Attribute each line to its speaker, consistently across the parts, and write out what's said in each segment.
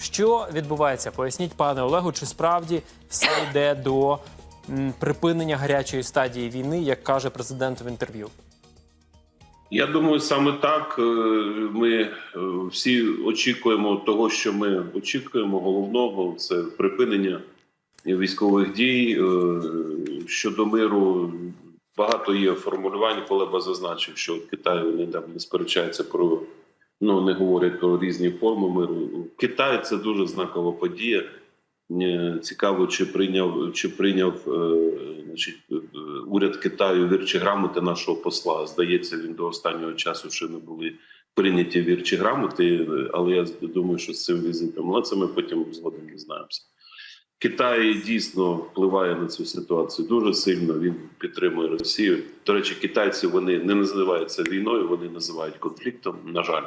Speaker 1: Що відбувається? Поясніть, пане Олегу, чи справді все йде до припинення гарячої стадії війни, як каже президент в інтерв'ю?
Speaker 2: Я думаю, саме так е, ми е, всі очікуємо того, що ми очікуємо. Головного це припинення військових дій Е, щодо миру. Багато є формулювань. Колеба зазначив, що Китай вони там не сперечаються про ну не говорять про різні форми миру. Китай це дуже знакова подія. Е, Цікаво, чи прийняв чи прийняв е, значить, е, уряд Китаю вірчі грамоти нашого посла. Здається, він до останнього часу ще не були прийняті вірчі грамоти, але я думаю, що з цим візитом, але це ми потім згодом дізнаємося. Китай дійсно впливає на цю ситуацію дуже сильно. Він підтримує Росію. До речі, китайці вони не називають це війною, вони називають конфліктом. На жаль.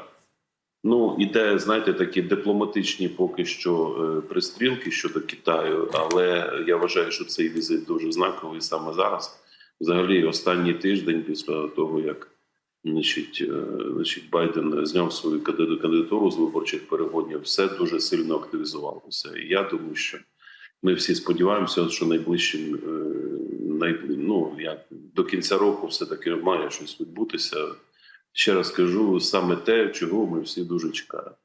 Speaker 2: Ну, іде, знаєте, такі дипломатичні поки що е, пристрілки щодо Китаю, але я вважаю, що цей візит дуже знаковий саме зараз. Взагалі, останній тиждень після того, як значить, е, значить, Байден зняв свою кандидатуру з виборчих перегонів, все дуже сильно активізувалося. І я думаю, що ми всі сподіваємося, що найближчим е, най, ну, як, до кінця року все таки має щось відбутися. Ще раз кажу, саме те, чого ми всі дуже чекаємо.